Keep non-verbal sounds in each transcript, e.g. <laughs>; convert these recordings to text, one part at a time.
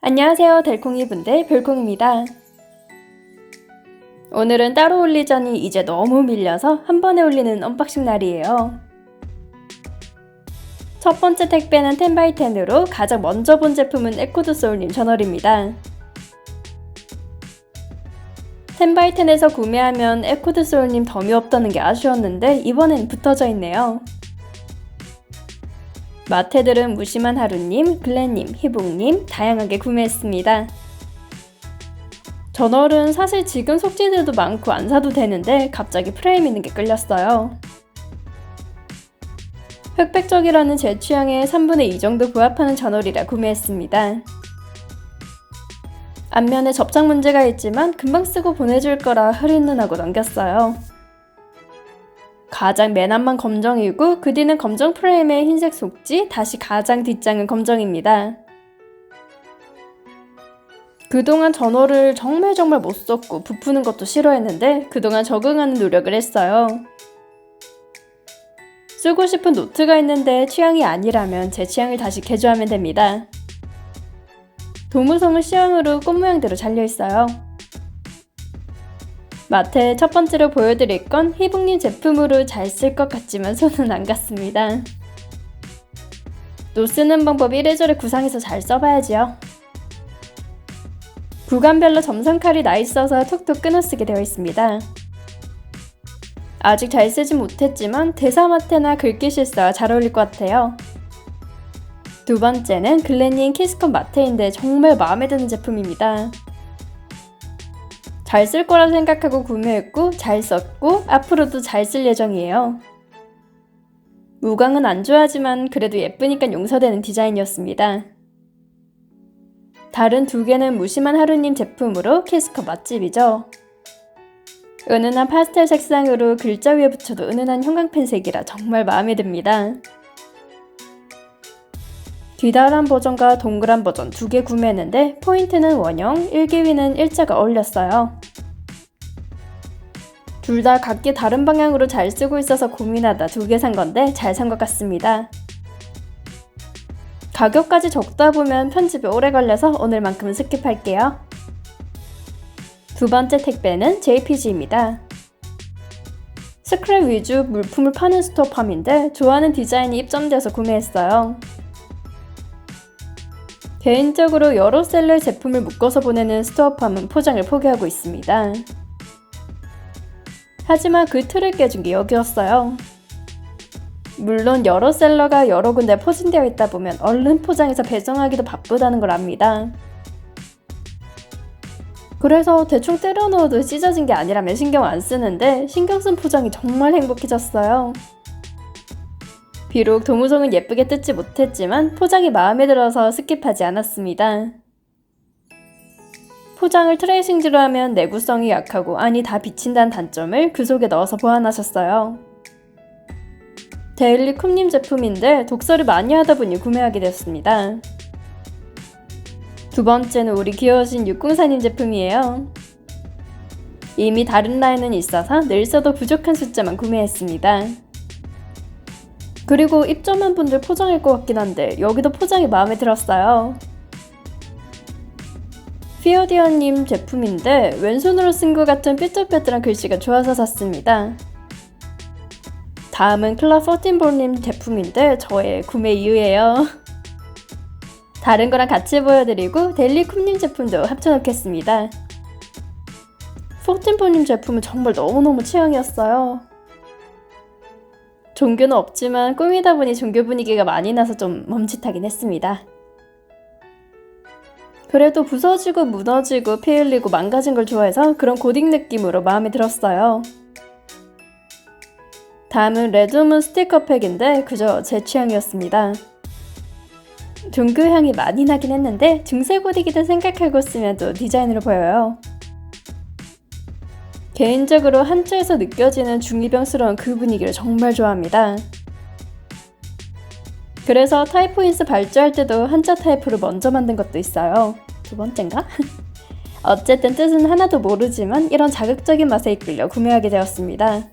안녕하세요 달콩이 분들 별콩입니다. 오늘은 따로 올리자니 이제 너무 밀려서 한 번에 올리는 언박싱 날이에요. 첫 번째 택배는 10x10으로 가장 먼저 본 제품은 에코드 소울님 저널입니다. 10x10에서 구매하면 에코드 소울님 덤이 없다는 게 아쉬웠는데 이번엔 붙어져 있네요. 마테들은 무심한 하루님, 글렌님, 희봉님 다양하게 구매했습니다. 저널은 사실 지금 속지들도 많고 안 사도 되는데 갑자기 프레임 있는 게 끌렸어요. 흑백적이라는 제 취향에 3분의 2 정도 부합하는 저널이라 구매했습니다. 앞면에 접착 문제가 있지만 금방 쓰고 보내줄 거라 흐린 눈하고 넘겼어요. 가장 맨 앞만 검정이고 그 뒤는 검정 프레임의 흰색 속지, 다시 가장 뒷장은 검정입니다. 그동안 전어를 정말 정말 못 썼고 부푸는 것도 싫어했는데 그동안 적응하는 노력을 했어요. 쓰고 싶은 노트가 있는데 취향이 아니라면 제 취향을 다시 개조하면 됩니다. 도무성은 C형으로 꽃 모양대로 잘려 있어요. 마트에 첫 번째로 보여드릴 건 희북님 제품으로 잘 쓸 것 같지만 손은 안 갔습니다. 노 쓰는 방법 이래저래 구상해서 잘 써봐야지요. 구간별로 점선칼이 나 있어서 톡톡 끊어 쓰게 되어 있습니다. 아직 잘 쓰진 못했지만 대사마테나 글귀 실사와 잘 어울릴 것 같아요. 두 번째는 글래니인 키스컷 마테인데 정말 마음에 드는 제품입니다. 잘 쓸 거라 생각하고 구매했고 잘 썼고 앞으로도 잘 쓸 예정이에요. 무광은 안 좋아하지만 그래도 예쁘니까 용서되는 디자인이었습니다. 다른 두 개는 무심한 하루님 제품으로 키스컷 맛집이죠. 은은한 파스텔 색상으로 글자 위에 붙여도 은은한 형광펜색이라 정말 마음에 듭니다. 기다란 버전과 동그란 버전 두 개 구매했는데 포인트는 원형, 일기위는 일자가 어울렸어요. 둘 다 각기 다른 방향으로 잘 쓰고 있어서 고민하다 두 개 산 건데 잘 산 것 같습니다. 가격까지 적다 보면 편집이 오래 걸려서 오늘만큼은 스킵할게요. 두 번째 택배는 JPG입니다. 스크랩 위주 물품을 파는 스토어팜인데 좋아하는 디자인이 입점돼서 구매했어요. 개인적으로 여러 셀러의 제품을 묶어서 보내는 스토어팜은 포장을 포기하고 있습니다. 하지만 그 틀을 깨준 게 여기였어요. 물론 여러 셀러가 여러 군데 포진되어 있다 보면 얼른 포장해서 배송하기도 바쁘다는 걸 압니다. 그래서 대충 때려 넣어도 찢어진 게 아니라면 신경 안 쓰는데 신경 쓴 포장이 정말 행복해졌어요. 비록 도무성은 예쁘게 뜯지 못했지만 포장이 마음에 들어서 스킵하지 않았습니다. 포장을 트레이싱지로 하면 내구성이 약하고 안이 다 비친다는 단점을 그 속에 넣어서 보완하셨어요. 데일리 쿰님 제품인데 독서를 많이 하다 보니 구매하게 됐습니다. 두 번째는 우리 귀여우신 육궁사님 제품이에요. 이미 다른 라인은 있어서 늘 써도 부족한 숫자만 구매했습니다. 그리고 입점한 분들 포장일 것 같긴 한데 여기도 포장이 마음에 들었어요. 피어디어님 제품인데 왼손으로 쓴 것 같은 삐뚤빼뚤한 글씨가 좋아서 샀습니다. 다음은 클라 14볼님 제품인데 저의 구매 이유예요. <laughs> 다른 거랑 같이 보여드리고 데일리 쿰님 제품도 합쳐놓겠습니다. 14볼님 제품은 정말 너무너무 취향이었어요. 종교는 없지만 꾸미다 보니 종교 분위기가 많이 나서 좀 멈칫하긴 했습니다. 그래도 부서지고 무너지고 피 흘리고 망가진 걸 좋아해서 그런 고딕 느낌으로 마음에 들었어요. 다음은 레드문 스티커 팩인데 그저 제 취향이었습니다. 종교 향이 많이 나긴 했는데 중세 고딕이다 생각하고 쓰면 또 디자인으로 보여요. 개인적으로 한자에서 느껴지는 중이병스러운 그 분위기를 정말 좋아합니다. 그래서 타이포인스 발주할 때도 한자 타이프를 먼저 만든 것도 있어요. 두 번째인가? <laughs> 어쨌든 뜻은 하나도 모르지만 이런 자극적인 맛에 이끌려 구매하게 되었습니다.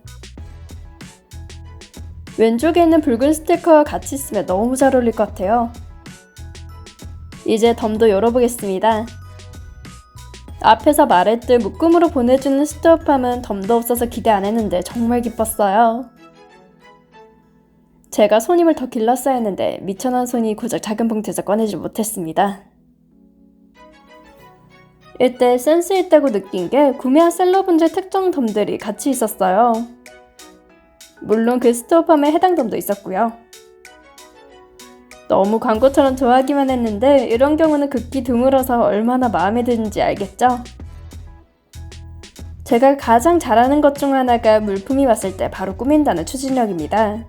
왼쪽에 있는 붉은 스티커와 같이 쓰면 너무 잘 어울릴 것 같아요. 이제 덤도 열어보겠습니다. 앞에서 말했듯 묶음으로 보내주는 스토어팜은 덤도 없어서 기대 안 했는데 정말 기뻤어요. 제가 손님을 더 길렀어야 했는데 미천한 손이 고작 작은 봉투에서 꺼내지 못했습니다. 이때 센스 있다고 느낀 게 구매한 셀러분들 특정 덤들이 같이 있었어요. 물론 그 스토어팜에 해당 덤도 있었고요. 너무 광고처럼 좋아하기만 했는데 이런 경우는 극히 드물어서 얼마나 마음에 드는지 알겠죠? 제가 가장 잘하는 것 중 하나가 물품이 왔을 때 바로 꾸민다는 추진력입니다.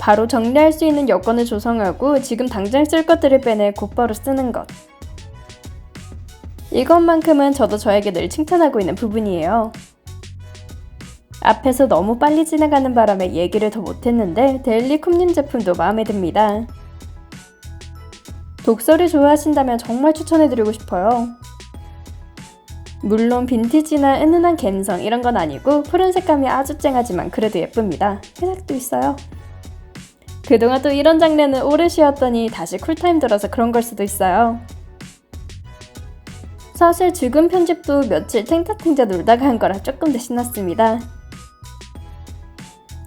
바로 정리할 수 있는 여건을 조성하고 지금 당장 쓸 것들을 빼내 곧바로 쓰는 것. 이것만큼은 저도 저에게 늘 칭찬하고 있는 부분이에요. 앞에서 너무 빨리 지나가는 바람에 얘기를 더 못했는데 데일리 쿰님 제품도 마음에 듭니다. 독서를 좋아하신다면 정말 추천해드리고 싶어요. 물론 빈티지나 은은한 갬성 이런 건 아니고 푸른 색감이 아주 쨍하지만 그래도 예쁩니다. 회색도 있어요. 그동안 또 이런 장르는 오래 쉬었더니 다시 쿨타임 들어서 그런 걸 수도 있어요. 사실 지금 편집도 며칠 탱타탱자 놀다가 한 거라 조금 더 신났습니다.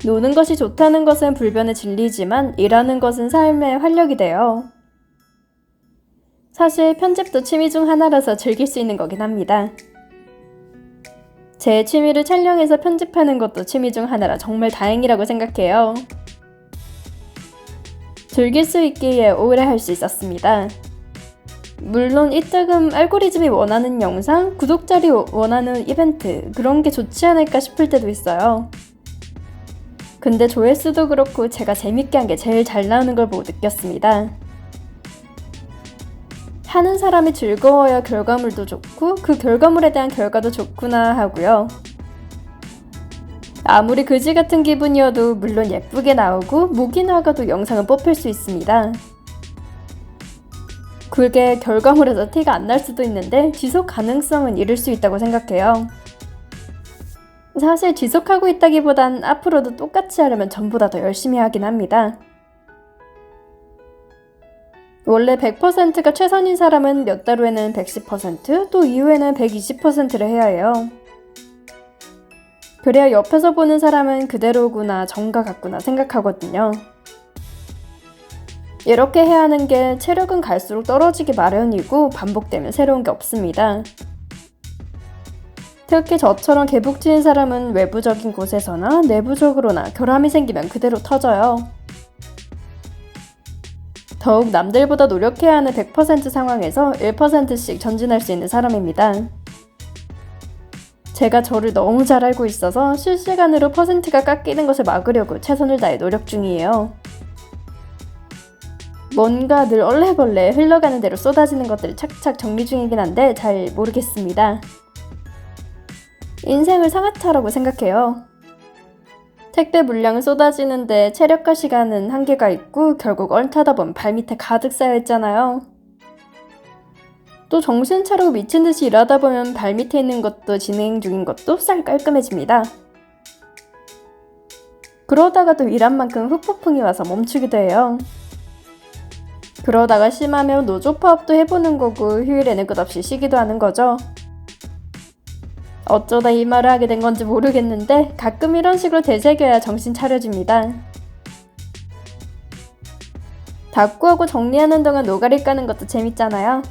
노는 것이 좋다는 것은 불변의 진리지만 일하는 것은 삶의 활력이 돼요. 사실 편집도 취미 중 하나라서 즐길 수 있는 거긴 합니다. 제 취미를 촬영해서 편집하는 것도 취미 중 하나라 정말 다행이라고 생각해요. 즐길 수 있기에 오래 할 수 있었습니다. 물론 이따금 알고리즘이 원하는 영상, 구독자리 원하는 이벤트 그런 게 좋지 않을까 싶을 때도 있어요. 근데 조회수도 그렇고 제가 재밌게 한 게 제일 잘 나오는 걸 보고 느꼈습니다. 하는 사람이 즐거워야 결과물도 좋고 그 결과물에 대한 결과도 좋구나 하고요. 아무리 그지 같은 기분이어도 물론 예쁘게 나오고 목이 나가도 영상은 뽑힐 수 있습니다. 그게 결과물에서 티가 안 날 수도 있는데 지속 가능성은 이룰 수 있다고 생각해요. 사실 지속하고 있다기보단 앞으로도 똑같이 하려면 전보다 더 열심히 하긴 합니다. 원래 100%가 최선인 사람은 몇 달 후에는 110%, 또 이후에는 120%를 해야 해요. 그래야 옆에서 보는 사람은 그대로구나, 정가 같구나 생각하거든요. 이렇게 해야 하는 게 체력은 갈수록 떨어지기 마련이고 반복되면 새로운 게 없습니다. 특히 저처럼 개복치인 사람은 외부적인 곳에서나 내부적으로나 결함이 생기면 그대로 터져요. 더욱 남들보다 노력해야 하는 100% 상황에서 1%씩 전진할 수 있는 사람입니다. 제가 저를 너무 잘 알고 있어서 실시간으로 퍼센트가 깎이는 것을 막으려고 최선을 다해 노력 중이에요. 뭔가 늘 얼레벌레 흘러가는 대로 쏟아지는 것들을 착착 정리 중이긴 한데 잘 모르겠습니다. 인생을 상하차라고 생각해요. 택배 물량은 쏟아지는데 체력과 시간은 한계가 있고 결국 얼타다 보면 발밑에 가득 쌓여 있잖아요. 또 정신 차리고 미친 듯이 일하다 보면 발밑에 있는 것도 진행 중인 것도 쌀 깔끔해집니다. 그러다가 또 일한 만큼 흑폭풍이 와서 멈추기도 해요. 그러다가 심하면 노조 파업도 해보는 거고 휴일에는 끝없이 쉬기도 하는 거죠. 어쩌다 이 말을 하게 된 건지 모르겠는데 가끔 이런 식으로 되새겨야 정신 차려집니다. 닦고하고 정리하는 동안 노가리 까는 것도 재밌잖아요.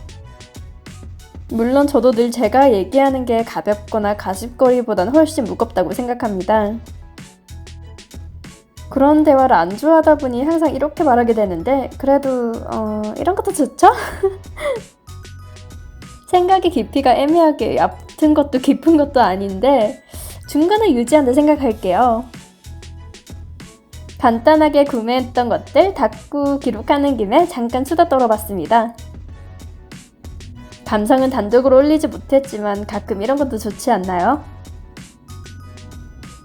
물론 저도 늘 제가 얘기하는 게 가볍거나 가십거리보단 훨씬 무겁다고 생각합니다. 그런 대화를 안 좋아하다 보니 항상 이렇게 말하게 되는데 그래도 어, 이런 것도 좋죠? <laughs> 생각의 깊이가 애매하게 얕은 것도 깊은 것도 아닌데 중간에 유지한다 생각할게요. 간단하게 구매했던 것들 닫고 기록하는 김에 잠깐 수다 떨어봤습니다. 감성은 단독으로 올리지 못했지만 가끔 이런 것도 좋지 않나요?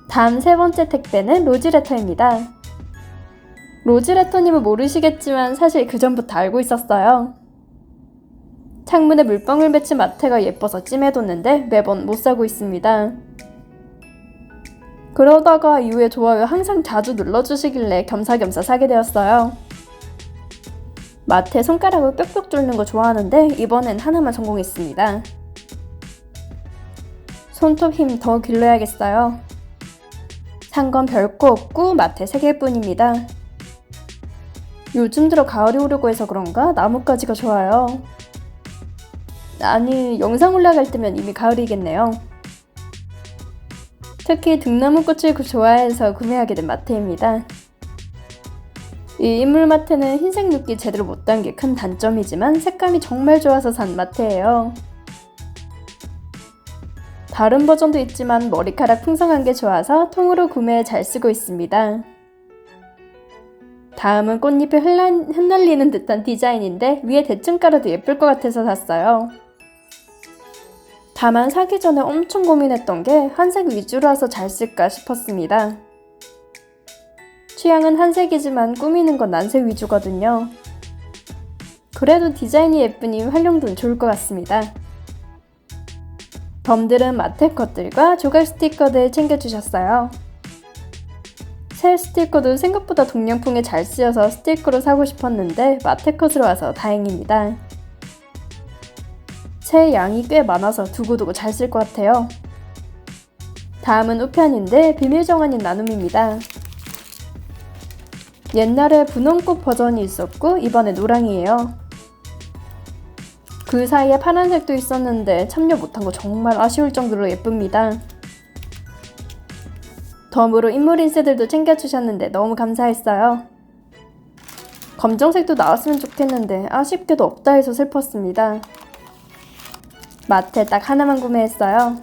다음 세 번째 택배는 로즈레터입니다. 로즈레터님은 모르시겠지만 사실 그 전부터 알고 있었어요. 창문에 물방울 맺힌 마테가 예뻐서 찜해뒀는데 매번 못 사고 있습니다. 그러다가 이후에 좋아요 항상 자주 눌러주시길래 겸사겸사 사게 되었어요. 마트에 손가락을 뾱뾱 뚫는 거 좋아하는데 이번엔 하나만 성공했습니다. 손톱 힘 더 길러야겠어요. 산 건 별거 없고 마트에 3개일 뿐입니다. 요즘 들어 가을이 오르고 해서 그런가 나뭇가지가 좋아요. 아니, 영상 올라갈 때면 이미 가을이겠네요. 특히 등나무 꽃을 구- 좋아해서 구매하게 된 마트입니다. 이 인물 마트는 흰색 눕기 제대로 못한 게큰 단점이지만 색감이 정말 좋아서 산 마트예요. 다른 버전도 있지만 머리카락 풍성한 게 좋아서 통으로 구매해 잘 쓰고 있습니다. 다음은 꽃잎이 흩날리는 듯한 디자인인데 위에 대충 깔아도 예쁠 것 같아서 샀어요. 다만 사기 전에 엄청 고민했던 게 한색 위주라서 잘 쓸까 싶었습니다. 취향은 한색이지만 꾸미는 건 난색 위주거든요. 그래도 디자인이 예쁘니 활용도는 좋을 것 같습니다. 덤들은 마테 컷들과 조각 스티커들 챙겨주셨어요. 새 스티커도 생각보다 동양풍에 잘 쓰여서 스티커로 사고 싶었는데 마테 컷으로 와서 다행입니다. 새 양이 꽤 많아서 두고두고 잘 쓸 것 같아요. 다음은 우편인데 비밀 정원인 나눔입니다. 옛날에 분홍꽃 버전이 있었고 이번에 노랑이에요. 그 사이에 파란색도 있었는데 참여 못한 거 정말 아쉬울 정도로 예쁩니다. 덤으로 인물 인쇄들도 챙겨주셨는데 너무 감사했어요. 검정색도 나왔으면 좋겠는데 아쉽게도 없다 해서 슬펐습니다. 마트에 딱 하나만 구매했어요.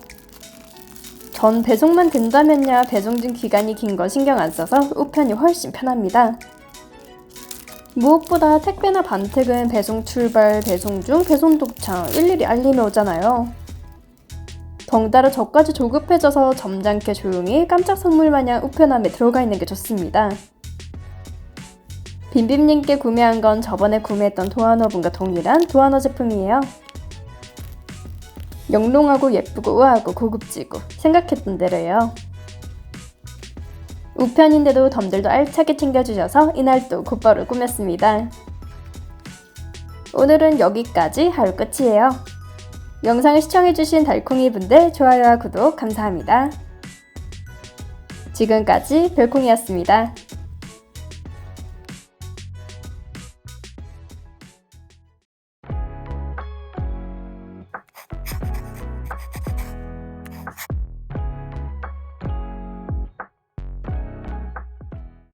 전 배송만 된다면야 배송 중 기간이 긴 거 신경 안 써서 우편이 훨씬 편합니다. 무엇보다 택배나 반택은 배송 출발, 배송 중, 배송 도착 일일이 알림이 오잖아요. 덩달아 저까지 조급해져서 점잖게 조용히 깜짝 선물 마냥 우편함에 들어가 있는 게 좋습니다. 빈빔님께 구매한 건 저번에 구매했던 도안어분과 동일한 도안어 제품이에요. 영롱하고 예쁘고 우아하고 고급지고 생각했던 대로예요. 우편인데도 덤들도 알차게 챙겨주셔서 이날도 곧바로 꾸몄습니다. 오늘은 여기까지 하루 끝이에요. 영상을 시청해주신 달콩이 분들 좋아요와 구독 감사합니다. 지금까지 별콩이었습니다.